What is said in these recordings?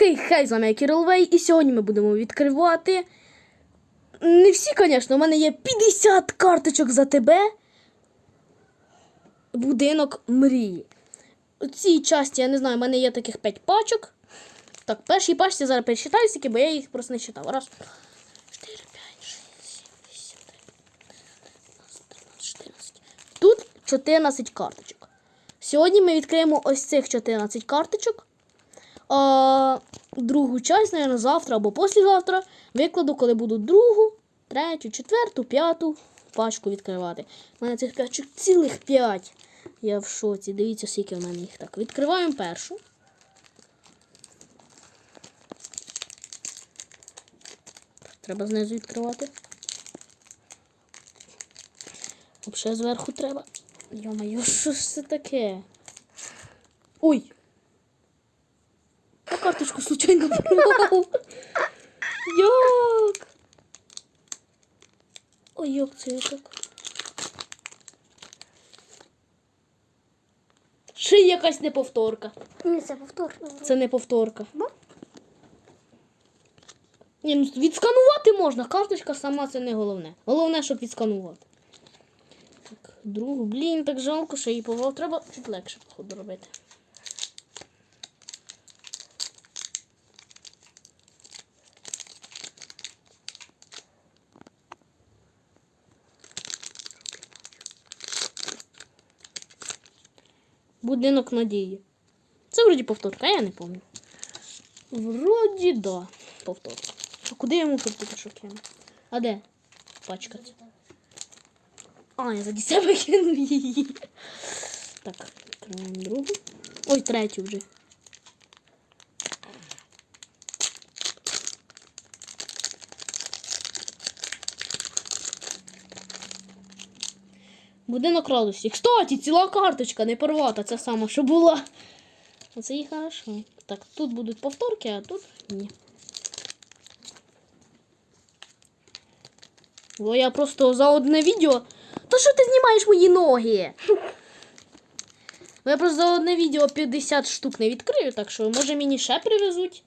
Хей, хей, з вами я Кирил Вей, і сьогодні ми будемо відкривати. Не всі, звісно, у мене є 50 карточок за тебе. Будинок мрії. У цій часті, я не знаю, у мене є таких 5 пачок. Так, першій пачці зараз перечитаю скільки, бо я їх просто не читав. Раз, 4, 5, 6, 7, 8, 9, 13, 14. Тут 14 карточок. Сьогодні ми відкриємо ось цих 14 карточок. А, другу часть, мабуть, завтра або післязавтра викладу, коли буду другу, третю, четверту, п'яту пачку відкривати. У мене цих п'ячок цілих п'ять. Я в шоці. Дивіться, скільки в мене їх так. Відкриваємо першу. Треба знизу відкривати. Взагалі зверху треба. Йо-моє, що ж це таке? Ой! Карточку случайно порвав. Як? Ой, як це я так? Ще якась неповторка. Ні, це повторно. Це не повторка. Ні, ну відсканувати можна. Карточка сама це не головне. Головне, щоб відсканувати. Так, другу. Блін, так жалко, що її порвав. Треба чуть легше, походу, робити. Будинок надії. Це вроді повторка, я не пам'ятаю. Вроді да. Повторка. А куди я йому повторку що? А де? Пачка. А, я заді себе кинув її. Так, відкриваємо другу. Ой, третю вже. Будинок радості. Кстати, ціла карточка, не порвата, ця сама, що була. Оце і хорошо. Так, тут будуть повторки, а тут ні. Бо я просто за одне відео. То що ти знімаєш мої ноги? Я просто за одне відео 50 штук не відкрию, так що може мені ще привезуть.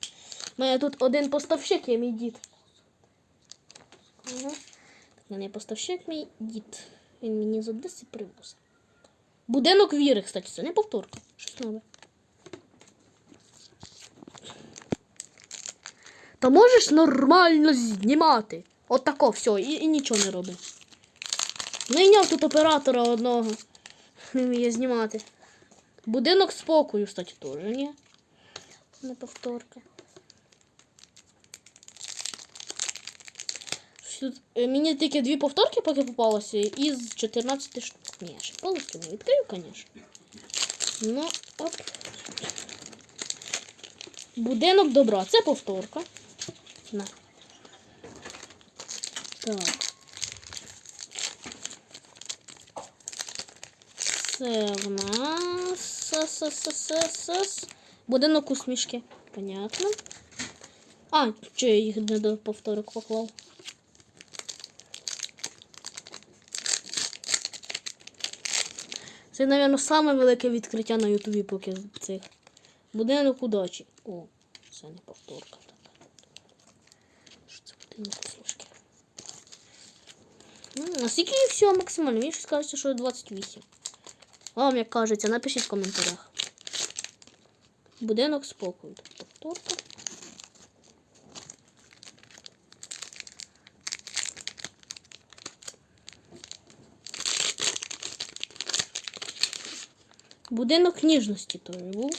У мене тут один поставщик є мій дід. Так, у мене поставщик мій дід. Він мені з Одеси привозить. Будинок віри, кстати, це не повторка. Щось нове. Та можеш нормально знімати. От тако, все, і, і нічого не роби. Найняв тут оператора одного. Не вміє знімати. Будинок спокою, кстати, теж, ні? Не повторка. Тут, е, мені тільки дві повторки поки попалося із 14 штук. Ні, ще повністю не відкрию, звісно. Ну, оп. Будинок добра. Це повторка. На. Так. Це в нас С-с-с-с-с. будинок усмішки. Понятно. А, чи я їх не до повторок поклав? Це, мабуть, саме велике відкриття на Ютубі поки цих. Будинок удачі. О, це не повторка. Так. Що це будинок? М, А скільки всього максимально? Мені щось кажеться, що 28. Вам як кажеться, напишіть в коментарях. Будинок спокою. Повторка. Будинок ніжності той був.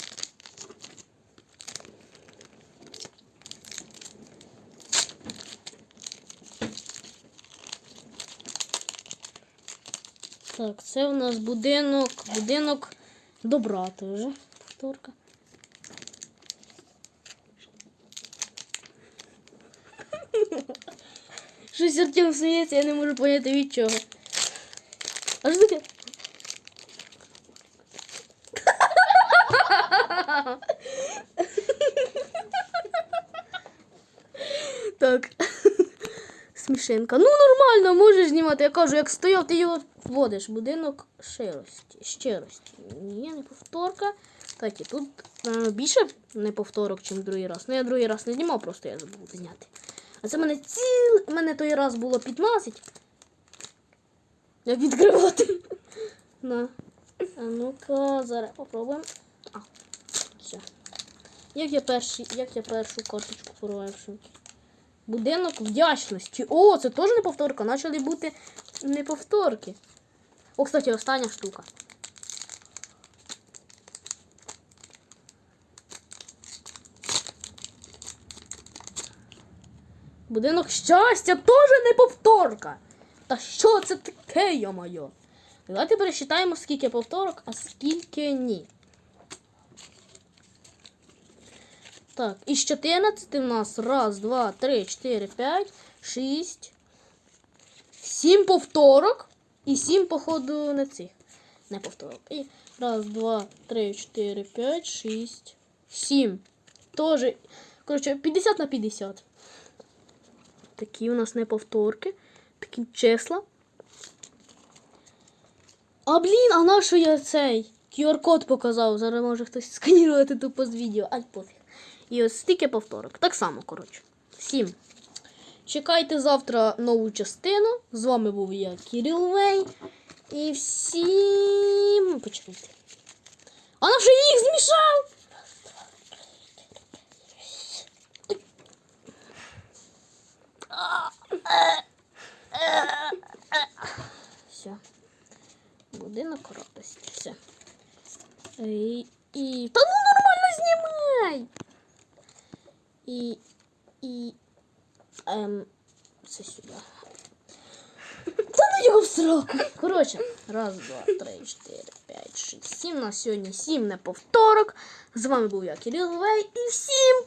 Так, це у нас будинок, будинок добра теж. Повторка. Щось Артем сміється, я не можу поняти від чого. А що таке? Так. Смішинка. Ну, нормально, можеш знімати. Я кажу, як стояв, ти його вводиш. Будинок щирості. Щирості. Ні, не повторка. І тут Напевно, більше неповторок, ніж другий раз. Ну я другий раз не знімав, просто я забув зняти. А це мене ціл. Мене той раз було 15. Як відкривати? На. А ну-ка, зараз попробуємо. Все. Як я перший, як я першу карточку порвавши? Будинок вдячності. О, це теж не повторка. Почали бути неповторки. О, кстати, остання штука. Будинок щастя теж не повторка. Та що це таке, йо-моє? Давайте пересчитаємо, скільки повторок, а скільки ні. Так, із 14 в нас раз, два, три, чотири, п'ять, шість, сім повторок. І сім, походу, не цих. Не повторок. І раз, два, три, чотири, п'ять, шість, сім. Тоже. Коротше, 50 на 50. Такі у нас не повторки. Такі числа. А блін, а на що я цей QR-код показав? Зараз може хтось сканірувати тупо з відео. Ай, пофіг. І ось стільки повторок. Так само, коротше. Всім. Чекайте завтра нову частину. З вами був я, Кирил Вей. І всім. Почекайте. А що їх змішав? Все. Будинок радості. Все. І... Та ну нормально знімай! І. І. Ем. Це сюди. Та ну його в сроку. Коротше, раз, два, три, чотири, п'ять, шість, сім. На сьогодні сім на повторок. З вами був я, Кирил и і всім.